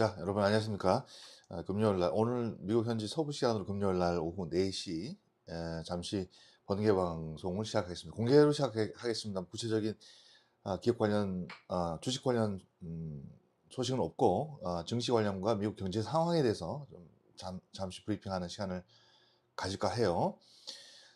자, 여러분 안녕하십니까? 아, 금요일 날 오늘 미국 현지 서부 시간으로 금요일 날 오후 4시 에, 잠시 번개 방송을 시작하겠습니다. 공개로 시작하겠습니다. 구체적인 아, 기업 관련 아, 주식 관련 음, 소식은 없고 아, 증시 관련과 미국 경제 상황에 대해서 좀 잠, 잠시 브리핑하는 시간을 가질까 해요.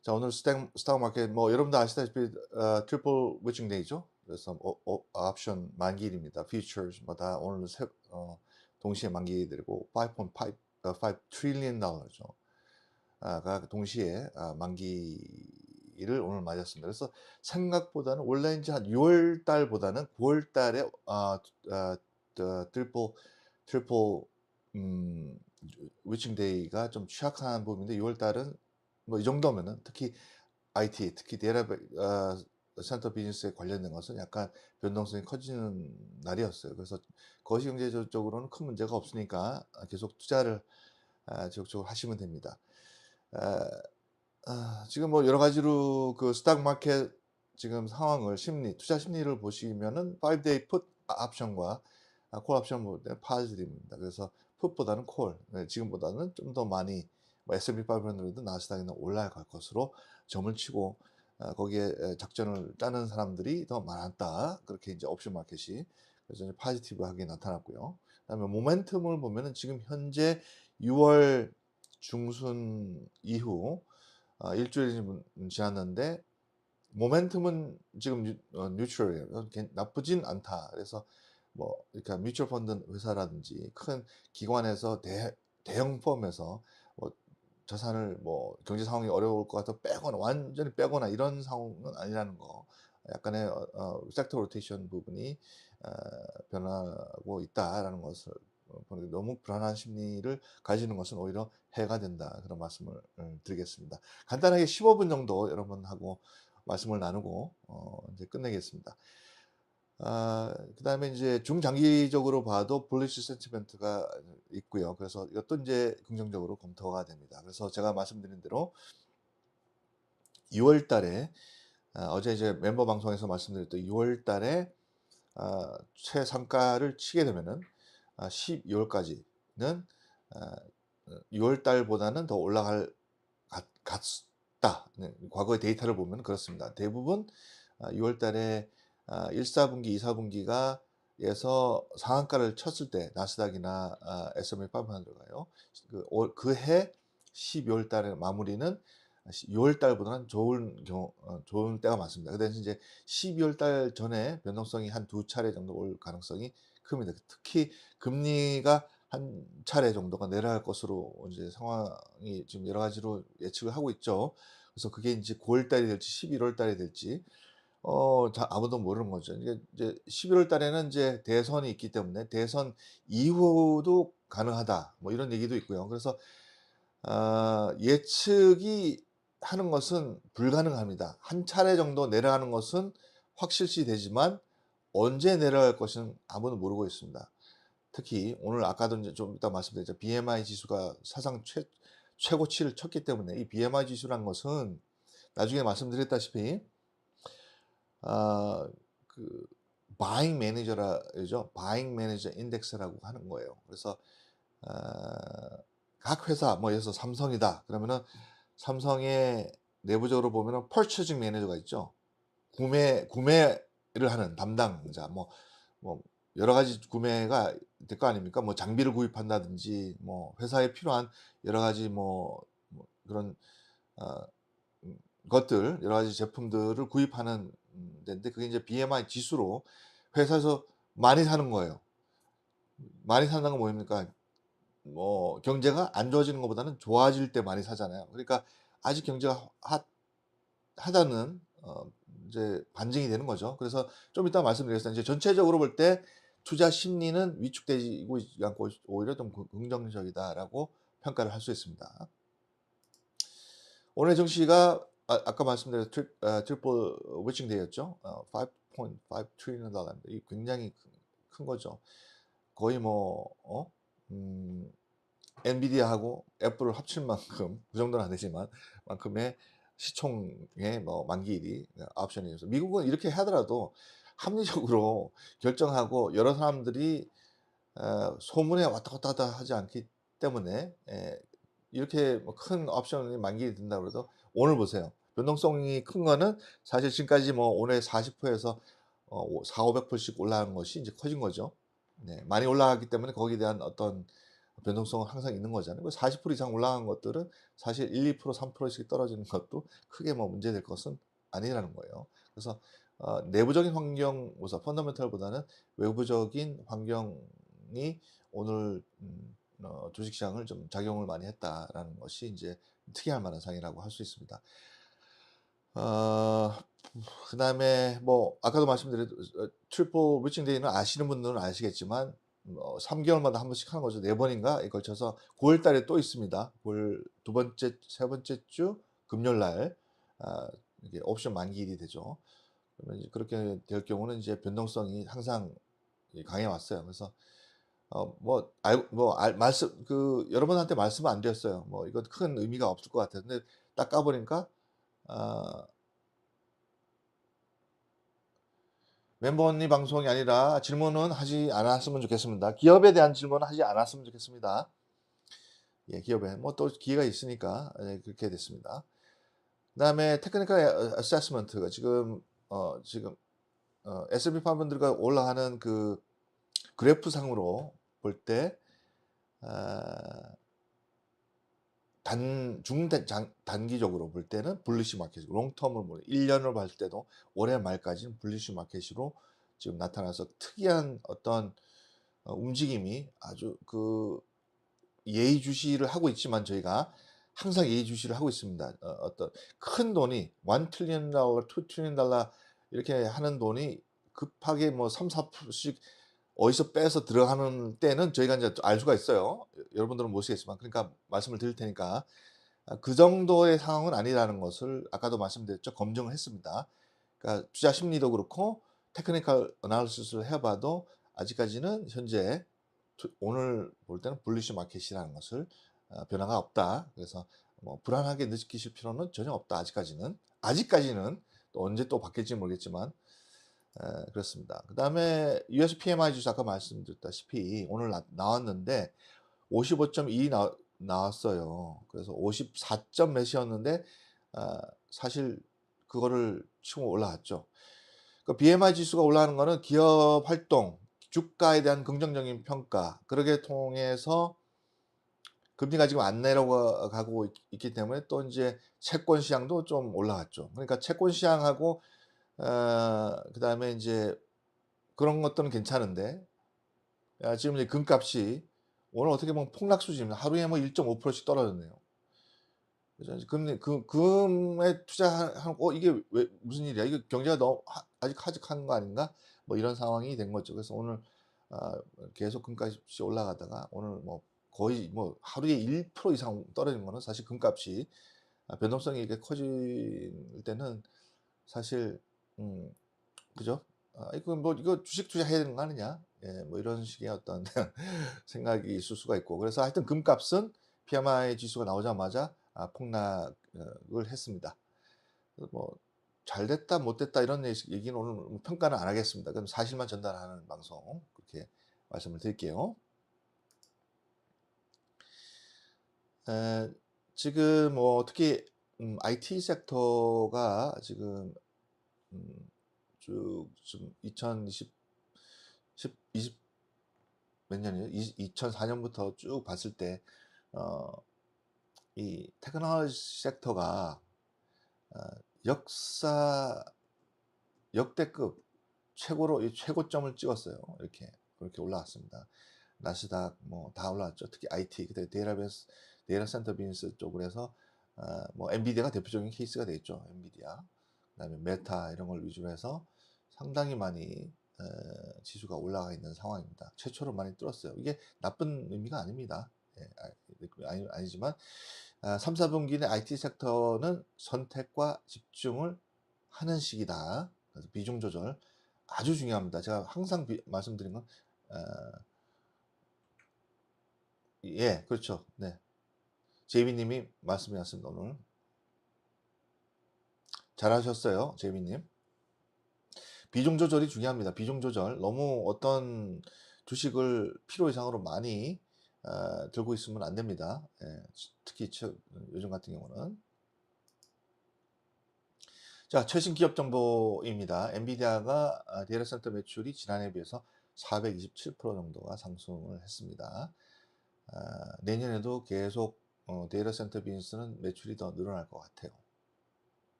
자, 오늘 스탁, 스탁 마켓 뭐 여러분도 아시다시피 어, 트리플 위칭 데이죠. 그래서 어, 어, 옵션 만기일입니다. 퓨처스 뭐다 오늘 세, 어, 동시에 만기되고 5.5 5 트릴리언 달러죠. 아가 동시에 아, 만기를 오늘 맞았습니다. 그래서 생각보다는 원래 이제 한 6월 달보다는 9월 달에 아, 아, 트리플 트리플 음, 위칭 데이가 좀 취약한 부분인데 6월 달은 뭐 이 정도면은 특히 IT 특히 데이터 어, 센터 비즈니스에 관련된 것은 약간 변동성이 커지는 날이었어요. 그래서 거시경제적으로는 큰 문제가 없으니까 계속 투자를 아, 지속적으로 하시면 됩니다. 아, 아, 지금 뭐 여러 가지로 그 스탁 마켓 지금 상황을 심리 투자 심리를 보시면은 5day put 옵션과 콜 옵션 보다 파지입니다. 그래서 풋보다는 콜, 네, 지금보다는 좀 더 많이 뭐 S&P 500도 나스닥이나 올라갈 것으로 점을 치고 어, 거기에 작전을 짜는 사람들이 더 많았다. 그렇게 이제 옵션 마켓이 그래서 이제 파지티브하게 나타났고요. 그다음에 모멘텀을 보면은 지금 현재 6월 중순 이후 어, 일주일이 지났는데 모멘텀은 지금 뉴, 트럴이에요 나쁘진 않다. 그래서 뭐 그러니까 뮤추얼 펀드 회사라든지 큰 기관에서 대, 대형 펌에서 뭐 자산을 뭐 경제 상황이 어려울 것 같아 빼거나 완전히 빼거나 이런 상황은 아니라는 거 약간의 어, 어 섹터 로테이션 부분이 어, 변하고 있다라는 것을 보는 너무 불안한 심리를 가지는 것은 오히려 해가 된다 그런 말씀을 음, 드리겠습니다. 간단하게 15분 정도 여러분하고 말씀을 나누고 어, 이제 끝내겠습니다. 아, 그 다음에 이제 중장기적으로 봐도 블리시 센티멘트가 있고요. 그래서 이것도 이제 긍정적으로 검토가 됩니다. 그래서 제가 말씀드린 대로 6월 달에 아, 어제 이제 멤버 방송에서 말씀드렸던 6월 달에 아, 최상가를 치게 되면은 아, 12월까지는 아, 6월 달보다는 더 올라갈 같, 같다. 네, 과거의 데이터를 보면 그렇습니다. 대부분 아, 6월 달에 아, 1, 4분기, 2, 4분기가 에서 상한가를 쳤을 때 나스닥이나 아, S&P 500가요. 그해 12월 달에 마무리는 6월 달보다는 좋은 경우 어, 좋은 때가 많습니다. 그 대신 이제 12월 달 전에 변동성이 한 두 차례 정도 올 가능성이 큽니다. 특히 금리가 한 차례 정도가 내려갈 것으로 이제 상황이 지금 여러 가지로 예측을 하고 있죠. 그래서 그게 이제 9월 달이 될지 11월 달이 될지 어, 자, 아무도 모르는 거죠. 이게 이제 11월 달에는 이제 대선이 있기 때문에 대선 이후도 가능하다. 뭐 이런 얘기도 있고요. 그래서 어, 예측이 하는 것은 불가능합니다. 한 차례 정도 내려가는 것은 확실시 되지만 언제 내려갈 것은 아무도 모르고 있습니다. 특히 오늘 아까도 이제 좀 이따 말씀드렸죠. BMI 지수가 사상 최, 최고치를 쳤기 때문에 이 BMI 지수란 것은 나중에 말씀드렸다시피 아, 그 바잉 매니저라죠. 바잉 매니저 인덱스라고 하는 거예요. 그래서 아, 각 회사 뭐 들어서 삼성이다. 그러면은 삼성의 내부적으로 보면은 펄처징 매니저가 있죠. 구매 구매를 하는 담당자 뭐뭐 여러 가지 구매가 될 거 아닙니까? 뭐 장비를 구입한다든지 뭐 회사에 필요한 여러 가지 뭐, 뭐 그런 어, 것들 여러 가지 제품들을 구입하는 데인데 그게 이제 BMI 지수로 회사에서 많이 사는 거예요. 많이 산다는 건 뭐입니까? 뭐 경제가 안 좋아지는 것보다는 좋아질 때 많이 사잖아요. 그러니까 아직 경제가 하, 하다는 어, 이제 반증이 되는 거죠. 그래서 좀 이따 말씀드리겠습니다. 이제 전체적으로 볼 때 투자 심리는 위축되고 있지 않고 오히려 좀 긍정적이다라고 평가를 할 수 있습니다. 오늘 정시가 아, 아까 말씀드린 트리, 아, 트리플 위칭 데이였죠. 어, 5.5 트리리언 달러인데 이 굉장히 큰, 큰, 거죠. 거의 뭐 어? 음, 엔비디아하고 애플을 합칠 만큼 그 정도는 안 되지만 만큼의 시총의 뭐 만기일이 옵션이어서 미국은 이렇게 하더라도 합리적으로 결정하고 여러 사람들이 어, 소문에 왔다 갔다 하다 하지 않기 때문에 예, 이렇게 뭐큰 옵션이 만기이 된다 그래도 오늘 보세요. 변동성이 큰 거는 사실 지금까지 뭐 오늘 40%에서 어, 4,500%씩 올라간 것이 이제 커진 거죠. 네, 많이 올라갔기 때문에 거기에 대한 어떤 변동성은 항상 있는 거잖아요. 40% 이상 올라간 것들은 사실 1, 2%, 3%씩 떨어지는 것도 크게 뭐 문제될 것은 아니라는 거예요. 그래서 어, 내부적인 환경 우선 펀더멘털보다는 외부적인 환경이 오늘 음, 어, 주식시장을 좀 작용을 많이 했다라는 것이 이제 특이할 만한 상이라고 할 수 있습니다. 어, 그 다음에 뭐 아까도 말씀드린 어, 트리플 리칭 데이는 아시는 분들은 아시겠지만 뭐 3개월마다 한 번씩 하는 거죠. 네 번인가 걸쳐서 9월 달에 또 있습니다. 9월 두 번째, 세 번째 주 금요일 날 아, 이게 옵션 만기일이 되죠. 그러면 그렇게 될 경우는 이제 변동성이 항상 강해 왔어요. 그래서 어, 뭐, 알, 뭐, 알, 말씀, 그, 여러분한테 말씀은 안 드렸어요. 뭐, 이건 큰 의미가 없을 것. 근데 딱 까보니까, 아, 멤버 언니 방송이 아니라 질문은 하지 않았으면 좋겠습니다. 기업에 대한 질문은 하지 않았으면 좋겠습니다. 예, 기업에. 뭐 또 기회가 있으니까 예, 그렇게 됐습니다. 그 다음에 테크니컬 어세스먼트가 지금, 어, 지금, 어, S&P 500가 올라가는 그 그래프 상으로 볼 때, 아, 단, 중단, 단기적으로 볼 때는 블리시 마켓, 롱텀을 보 1년을 봤을 때도 올해 말까지는 블리시 마켓으로 지금 나타나서 특이한 어떤 어, 움직임이 아주 그 예의주시를 하고 있지만 저희가 항상 예의주시를 하고 있습니다. 어, 떤큰 돈이 1 트리언 달러, 2 트리언 달러 이렇게 하는 돈이 급하게 뭐 3, 4%씩 어디서 빼서 들어가는 때는 저희가 이제 알 수가 있어요. 여러분들은 모르시겠지만 그러니까 말씀을 드릴 테니까 아, 그 정도의 상황은 아니라는 것을 아까도 말씀드렸죠. 검증을 했습니다. 그러니까 투자 심리도 그렇고 테크니컬 어나리시스를 해봐도 아직까지는 현재 오늘 볼 때는 블리시 마켓이라는 것을 어, 변화가 없다. 그래서 뭐 불안하게 느끼실 필요는 전혀 없다. 아직까지는 아직까지는 또 언제 또 바뀔지 모르겠지만 에, 그렇습니다. 그 다음에 US PMI 지수 아까 말씀드렸다시피 오늘 나, 왔는데 55.2 나, 나왔어요. 그래서 54점 몇이었는데 아, 사실 그거를 치고 올라왔죠. 그 BMI 지수가 올라가는 거는 기업 활동, 주가에 대한 긍정적인 평가, 그러게 통해서 금리가 지금 안 내려가고 있기 때문에 또 이제 채권 시장도 좀 올라갔죠. 그러니까 채권 시장하고 어, 그 다음에 이제 그런 것들은 괜찮은데 야, 지금 이제 금값이 오늘 어떻게 보면 폭락 수준입니다. 하루에 뭐 1.5%씩 떨어졌네요. 그죠? 금, 그, 금에 투자하는, 어, 이게 왜, 무슨 일이야? 이거 경제가 너무 하, 아직 하직한 거 아닌가? 뭐 이런 상황이 된 거죠. 그래서 오늘, 아, 계속 금값이 올라가다가 오늘 뭐 거의 뭐 하루에 1% 이상 떨어진 거는 사실 금값이 아, 변동성이 이렇게 커질 때는 사실 음, 그죠? 아, 이거 뭐 이거 주식 투자해야 되는 거 아니냐? 예, 뭐 이런 식의 어떤 생각이 있을 수가 있고 그래서 하여튼 금값은 PMI 지수가 나오자마자 아, 폭락을 했습니다. 뭐 잘됐다 못됐다 이런 얘기는 오늘 뭐 평가는 안 하겠습니다. 그럼 사실만 전달하는 방송 그렇게 말씀을 드릴게요. 에, 지금 뭐 특히 음, IT 섹터가 지금 음, 쭉좀 2020, 10, 20, 몇 년이에요? 2004년부터 쭉 봤을 때, 어, 이 테크놀로지 섹터가 어, 역사 역대급 최고로 최고점을 찍었어요. 이렇게 그렇게 올라왔습니다. 나스닥 뭐 다 올라왔죠. 특히 IT 그때 데이터베이스 데이터 센터 비즈니스 쪽으로 해서 어, 뭐 엔비디아가 대표적인 케이스가 되겠죠. 엔비디아. 그다음에 메타 이런 걸 위주로 해서 상당히 많이 지수가 올라가 있는 상황입니다. 최초로 많이 뚫었어요. 이게 나쁜 의미가 아닙니다. 예, 아니, 아니지만 3, 4분기는 IT 섹터는 선택과 집중을 하는 시기다. 그래서 비중 조절 아주 중요합니다. 제가 항상 비, 말씀드린 건 어, 예, 그렇죠. 네. 제이비님이 말씀하셨습니다. 오늘 잘하셨어요, 제이비님. 비중 조절이 중요합니다. 비중 조절. 너무 어떤 주식을 필요 이상으로 많이 어, 들고 있으면 안 됩니다. 예, 특히 처, 요즘 같은 경우는. 자, 최신 기업 정보입니다. 엔비디아가 아, 데이터 센터 매출이 지난해에 비해서 427% 정도가 상승을 했습니다. 아, 내년에도 계속 어, 데이터 센터 비즈니스는 매출이 더 늘어날 것 같아요.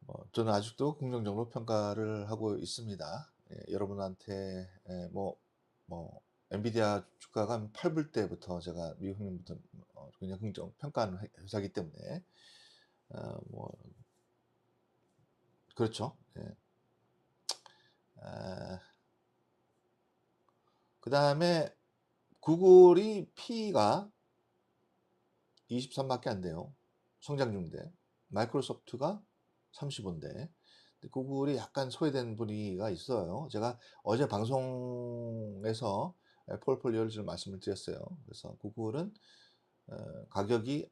뭐, 저는 아직도 긍정적으로 평가를 하고 있습니다. 예, 여러분한테 예, 뭐, 뭐 엔비디아 주가가 한 8불 때부터 제가 미국 형님부터 어, 그냥 긍정 평가하는 회- 회사이기 때문에 어, 뭐 그렇죠. 예. 아, 그 다음에 구글이 P가 23밖에 안 돼요. 성장 중인데 마이크로소프트가 35인데 구글이 약간 소외된 분위기가 있어요. 제가 어제 방송에서 폴폴리오를 좀 말씀을 드렸어요. 그래서 구글은 어, 가격이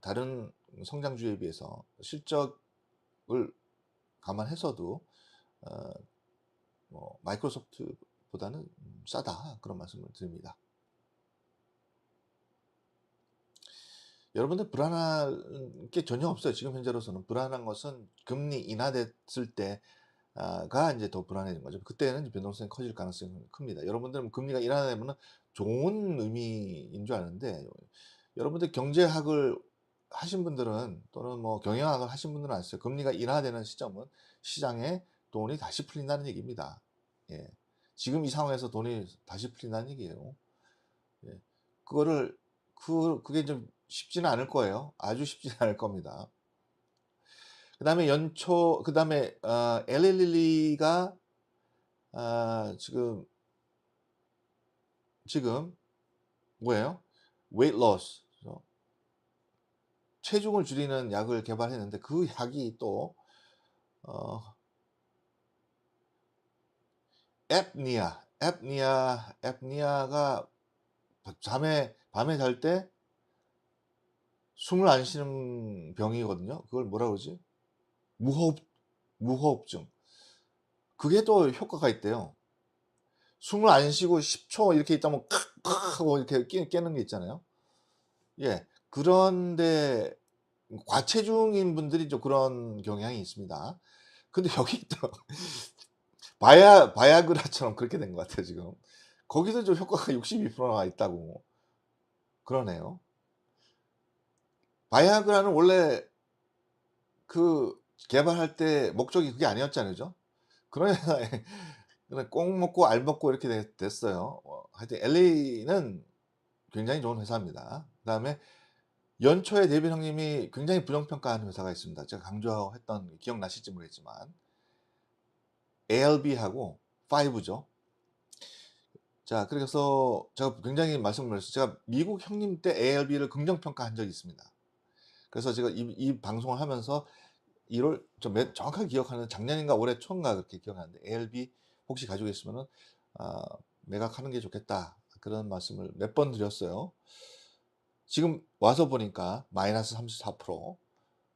다른 성장주에 비해서 실적을 감안해서도 어, 뭐 마이크로소프트보다는 싸다 그런 말씀을 드립니다. 여러분들 불안할 게 전혀 없어요. 지금 현재로서는 불안한 것은 금리 인하됐을 때가 이제 더 불안해진 거죠. 그때는 변동성이 커질 가능성이 큽니다. 여러분들은 금리가 인하되면 좋은 의미인 줄 아는데 여러분들 경제학을 하신 분들은 또는 뭐 경영학을 하신 분들은 아시죠. 금리가 인하되는 시점은 시장에 돈이 다시 풀린다는 얘기입니다. 예. 지금 이 상황에서 돈이 다시 풀린다는 얘기예요. 예. 그거를 그 그게 좀 쉽지는 않을 거예요. 아주 쉽지는 않을 겁니다. 그 다음에 연초, 그 다음에, 어, 엘릴리가, 아, 지금, 지금, 뭐예요? weight loss. 체중을 줄이는 약을 개발했는데 그 약이 또, 어, 앱니아, 앱니아, 앱니아가 밤에, 밤에 잘 때 숨을 안 쉬는 병이거든요. 그걸 뭐라 그러지? 무호흡, 무호흡증. 그게 또 효과가 있대요. 숨을 안 쉬고 10초 이렇게 있다면 칵 하고 이렇게 깨, 깨는 게 있잖아요. 예. 그런데 과체중인 분들이 좀 그런 경향이 있습니다. 근데 여기 또 바야 바야그라처럼 그렇게 된 것 같아요 지금. 거기서 좀 효과가 62%나 있다고 그러네요. 바이아그라는 원래 그 개발할 때 목적이 그게 아니었잖아요. 그러니까 꼭 먹고 알 먹고 이렇게 됐- 됐어요. 어, 하여튼 LA는 굉장히 좋은 회사입니다. 그 다음에 연초에 데이비 형님이 굉장히 부정평가하는 회사가 있습니다. 제가 강조했던 기억나실지 모르겠지만 ALB하고 5죠. 자, 그래서 제가 굉장히 말씀을 드렸어요. 제가 미국 형님 때 ALB를 긍정평가한 적이 있습니다. 그래서 제가 이, 이 방송을 하면서 1월 저 매- 정확하게 기억하는 작년인가 올해 초인가 그렇게 기억하는데 ALB 혹시 가지고 있으면은 아, 매각하는 게 좋겠다 그런 말씀을 몇 번 드렸어요. 지금 와서 보니까 마이너스 34%,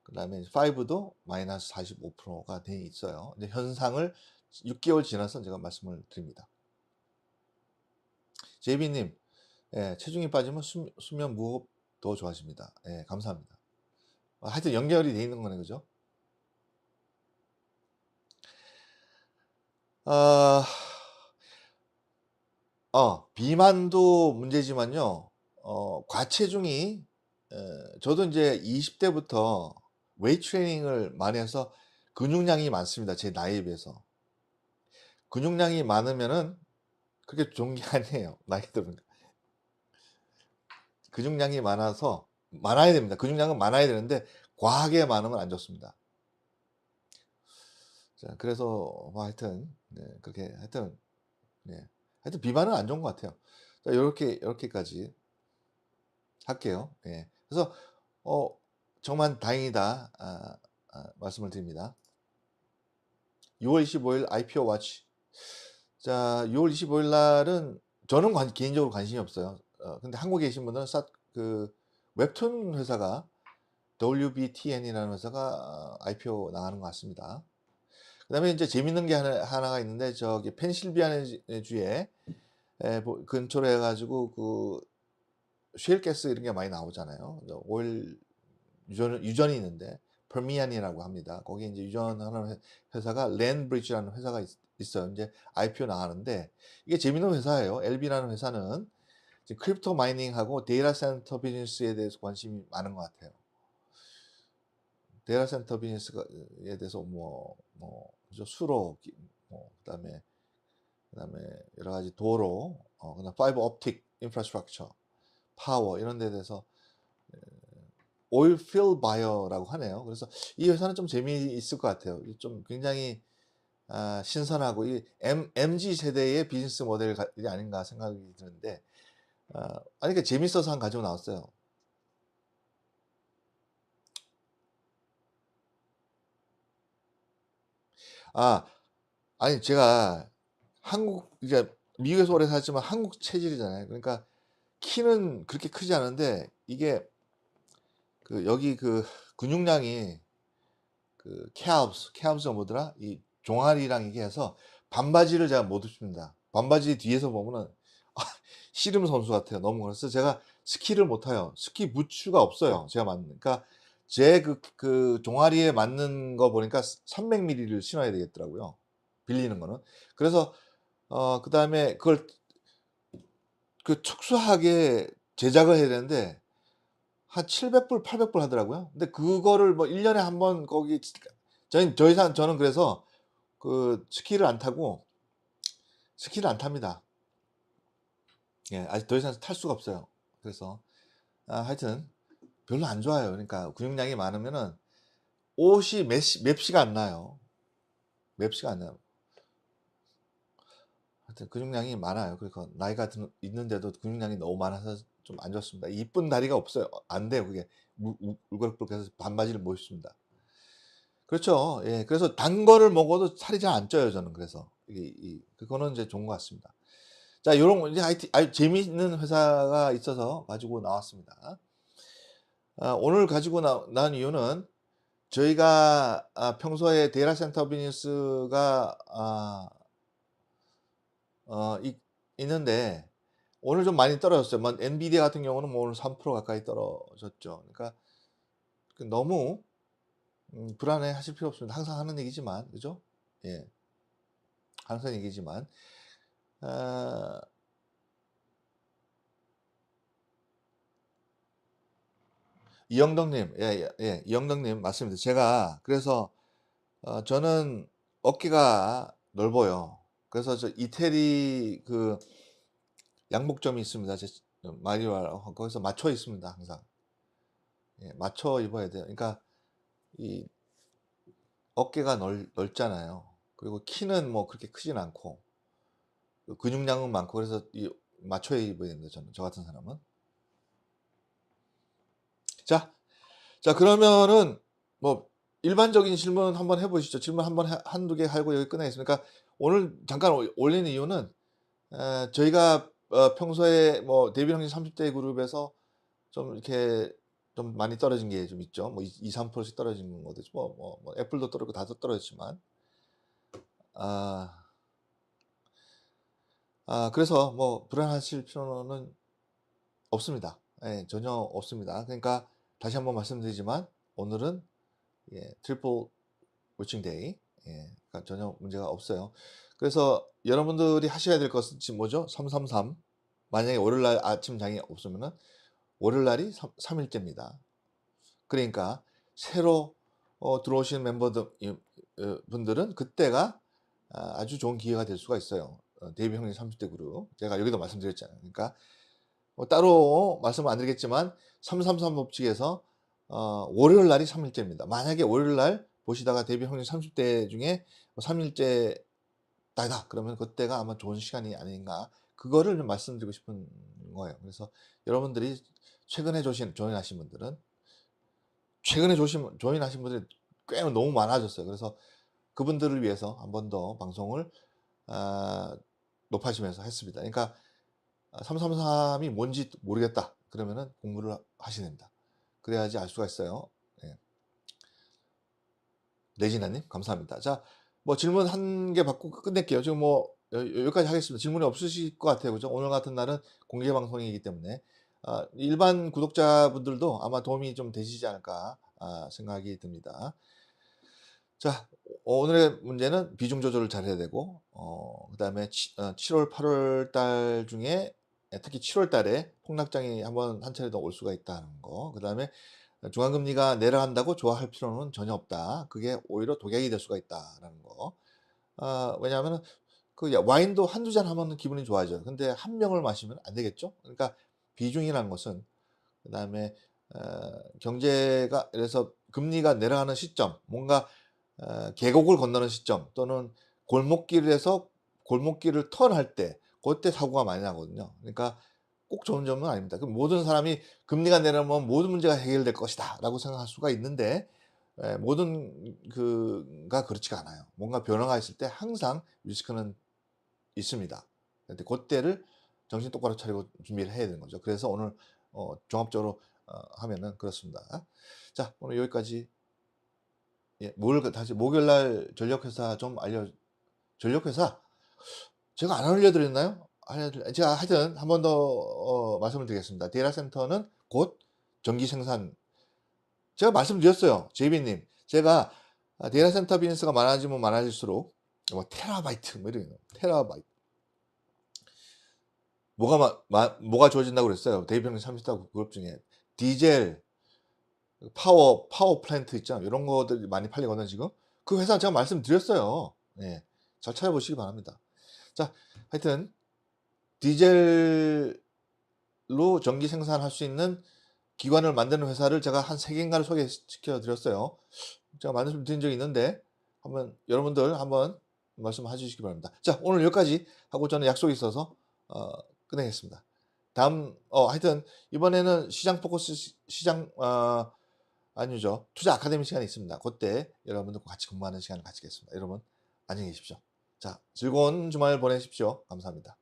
그 다음에 5도 마이너스 45%가 돼 있어요. 근데 현상을 6개월 지나서 제가 말씀을 드립니다. 제이비님, 예, 체중이 빠지면 수, 수면 무호흡 더 좋아집니다. 예, 감사합니다. 아, 하여튼 연결이 돼 있는 거네, 그죠? 아, 어, 비만도 문제지만요, 어, 과체중이, 에, 저도 이제 20대부터 웨이트 트레이닝을 많이 해서 근육량이 많습니다. 제 나이에 비해서. 근육량이 많으면은 그렇게 좋은 게 아니에요. 나이 들으니까. 근육량이 많아서 많아야 됩니다. 근육량은 많아야 되는데 과하게 많으면 안 좋습니다. 자, 그래서 뭐 하여튼 네, 그렇게 하여튼 네. 하여튼 비만은 안 좋은 것 같아요. 자, 요렇게 요렇게까지 할게요. 예. 그래서 어 정말 다행이다 아, 아, 말씀을 드립니다. 6월 25일 IPO 와치. 자, 6월 25일 날은 저는 관- 개인적으로 관심이 없어요. 어, 근데 한국에 계신 분들은 싹그 웹툰 회사가 WBTN이라는 회사가 IPO 나가는 것 같습니다. 그 다음에 이제 재밌는 게 하나, 하나가 있는데 저기 펜실비아니아주에 에, 뭐 근처로 해가지고 그 쉘가스 이런 게 많이 나오잖아요. 오일 유전 유전이 있는데 퍼미안이라고 합니다. 거기 이제 유전하는 회- 회사가 랜브리지라는 회사가 있, 있어요. 이제 IPO 나가는데 이게 재밌는 회사예요. LB라는 회사는 크립토 마이닝하고 데이터 센터 비즈니스에 대해서 관심이 많은 것 같아요. 데이터 센터 비즈니스에 대해서 뭐, 뭐? 수로, 기- 뭐, 그 다음에, 그 다음에 여러 가지 도로, 어, 그 다음 파이버 옵틱 인프라스트럭처, 파워, 이런 데 대해서 오일필 바이어라고 하네요. 그래서 이 회사는 좀 재미있을 것 같아요. 좀 굉장히 아, 신선하고 이 M, MG 세대의 비즈니스 모델이 아닌가 생각이 드는데 아, 아니 그 재밌어서 한 가지고 나왔어요. 아, 아니 제가 한국 이제 미국에서 오래 살지만 한국 체질이잖아요. 그러니까 키는 그렇게 크지 않은데 이게 그 여기 그 근육량이 그 calves, calves가 뭐더라? 이 종아리랑 이게 해서 반바지를 제가 못 입습니다. 반바지 뒤에서 보면은 아, 씨름 선수 같아요. 너무 그래서 제가 스키를 못 타요. 스키 부츠가 없어요. 제가 맞는. 그러니까 제그 그 종아리에 맞는 거 보니까 300ml를 신어야 되겠더라고요. 빌리는 거는. 그래서 어 그다음에 그걸 그 특수하게 제작을 해야 되는데 한 700불, 800불 하더라고요. 근데 그거를 뭐 1년에 한 번 거기 저희 저 이상 저는 그래서 그 스키를 안 타고 스키를 안 탑니다. 예, 아직 더 이상 탈 수가 없어요. 그래서 아, 하여튼 별로 안 좋아요. 그러니까 근육량이 많으면은 옷이 맵시, 맵시가 안 나요. 맵시가 안 나요. 하여튼 근육량이 많아요. 그러니까 나이가 드, 있는데도 근육량이 너무 많아서 좀 안 좋습니다. 이쁜 다리가 없어요. 안 돼요. 그게 울그럭불럭해서 반바지를 못 입습니다. 그렇죠. 예, 그래서 단 거를 먹어도 살이 잘 안 쪄요. 저는 그래서 이, 이 그거는 이제 좋은 것 같습니다. 자, 요런 이제 IT 아주 재미있는 회사가 있어서 가지고 나왔습니다. 아, 오늘 가지고 나, 나온 이유는 저희가 아, 평소에 데이터 센터 비즈니스가 아, 어, 이, 있는데 오늘 좀 많이 떨어졌어요. 뭐 엔비디아 같은 경우는 뭐 오늘 3% 가까이 떨어졌죠. 그러니까 그 너무 음, 불안해 하실 필요 없습니다. 항상 하는 얘기지만, 그죠? 예. 항상 얘기지만, 아, 이영덕님, 예, 예, 예, 이영덕님, 맞습니다. 제가, 그래서, 어, 저는 어깨가 넓어요. 그래서 저 이태리 그 양복점이 있습니다. 제 마리와 거기서 맞춰 있습니다. 항상. 예, 맞춰 입어야 돼요. 그러니까 이 어깨가 넓, 넓잖아요. 그리고 키는 뭐 그렇게 크진 않고 그 근육량은 많고 그래서 이 맞춰 입어야 됩니다. 저는 저 같은 사람은. 자, 자 그러면은 뭐 일반적인 질문 한번 해보시죠. 질문 한번 한두 개 하고 여기 끝내겠습니다. 그러니까 오늘 잠깐 올리는 이유는 에, 저희가 어, 평소에 뭐 데뷔 형님 30대 그룹에서 좀 이렇게 좀 많이 떨어진 게 좀 있죠. 뭐 2, 3%씩 떨어진 있고 뭐, 뭐, 뭐 애플도 떨어지고 다 떨어졌지만 아, 아 그래서 뭐 불안하실 필요는 없습니다. 예, 전혀 없습니다. 그러니까 다시 한번 말씀드리지만 오늘은 예, 트리플 워칭 데이 예, 그러니까 전혀 문제가 없어요. 그래서 여러분들이 하셔야 될 것은 지금 뭐죠? 333 만약에 월요일 날 아침 장이 없으면은 월요일 날이 3, 일째입니다 그러니까 새로 어, 들어오신 멤버들 어, 분들은 그때가 아주 좋은 기회가 될 수가 있어요. 어, 데뷔 형님 30대 그룹 제가 여기도 말씀드렸잖아요. 그러니까 뭐 따로 말씀을 안 드리겠지만 333 법칙에서 어, 월요일 날이 3일째입니다. 만약에 월요일 날 보시다가 데뷔 형님 30대 중에 3일째 뭐 따다 그러면 그때가 아마 좋은 시간이 아닌가 그거를 좀 말씀드리고 싶은 거예요. 그래서 여러분들이 최근에 조신, 조인하신 분들은 최근에 조신, 조인하신 분들이 꽤 너무 많아졌어요. 그래서 그분들을 위해서 한 번 더 방송을 아, 높아지면서 했습니다. 그러니까 333이 뭔지 모르겠다. 그러면은 공부를 하셔야 됩니다. 그래야지 알 수가 있어요. 네. 내진아님 감사합니다. 자, 뭐 질문 한 개 받고 끝낼게요. 지금 뭐여 여기까지 하겠습니다. 질문이 없으실 것 같아요. 그죠? 오늘 같은 날은 공개 방송이기 때문에 아 일반 구독자분들도 아마 도움이 좀 되시지 않을까 아 생각이 듭니다. 자 오늘의 문제는 비중 조절을 잘해야 되고 어 그 다음에 치어 7월 8월 달 중에 예 특히 7월 달에 폭락장이 한번 한 차례 더 올 수가 있다는 거. 그 다음에 중앙금리가 내려간다고 좋아할 필요는 전혀 없다. 그게 오히려 독약이 될 수가 있다라는 거. 아 왜냐하면은 그야 와인도 한두 잔 하면은 기분이 좋아져요. 근데 한 병을 마시면 안 되겠죠? 그러니까 비중이라는 것은 그다음에 어 경제가 그래서 금리가 내려가는 시점 뭔가 어 계곡을 건너는 시점 또는 골목길에서 골목길을 턴할 때 고때 사고가 많이 나거든요. 그러니까 꼭 좋은 점은 아닙니다. 그 모든 사람이 '금리가 내려오면 모든 문제가 해결될 것이다.'라고 생각할 수가 있는데 에 모든 그가 그렇지가 않아요. 뭔가 변화가 있을 때 항상 리스크는 있습니다. 근데 고때를 정신 똑바로 차리고 준비를 해야 되는 거죠. 그래서 오늘 어 종합적으로 어 하면은 그렇습니다. 자 오늘 여기까지 예뭘그 다시 목요일 날 전력회사 좀 알려 전력회사 제가 안 알려 드렸나요? 알려드 제가 하여튼 한 번 더 어 말씀을 드리겠습니다. 데이터 센터는 곧 전기 생산 제가 말씀드렸어요. 제이비 님. 제가 아 데이터 센터 비즈니스가 많아지면 많아질수록 뭐 테라바이트 뭐 이런 테라바이트 뭐가 마 마 뭐가 좋아진다고 그랬어요. 데이비 형님 30다 그룹 중에 디젤 파워 파워 플랜트 있잖아요. 요런 것들이 많이 팔리거든요 지금. 그 회사 제가 말씀드렸어요. 예. 잘 찾아보시기 바랍니다. 자 하여튼 디젤로 전기 생산할 수 있는 기관을 만드는 회사를 제가 한3 개인가를 소개시켜 드렸어요. 제가 말씀드린 적이 있는데 한번 여러분들 한번 말씀해 주시기 바랍니다. 자 오늘 여기까지 하고 저는 약속이 있어서 어 끝내겠습니다. 다음 어 하여튼 이번에는 시장 포커스 시 시장 어 아니죠. 투자 아카데미 시간이 있습니다. 고때 여러분들과 같이 공부하는 시간을 가지겠습니다. 여러분 안녕히 계십시오. 자 즐거운 주말 보내십시오. 감사합니다.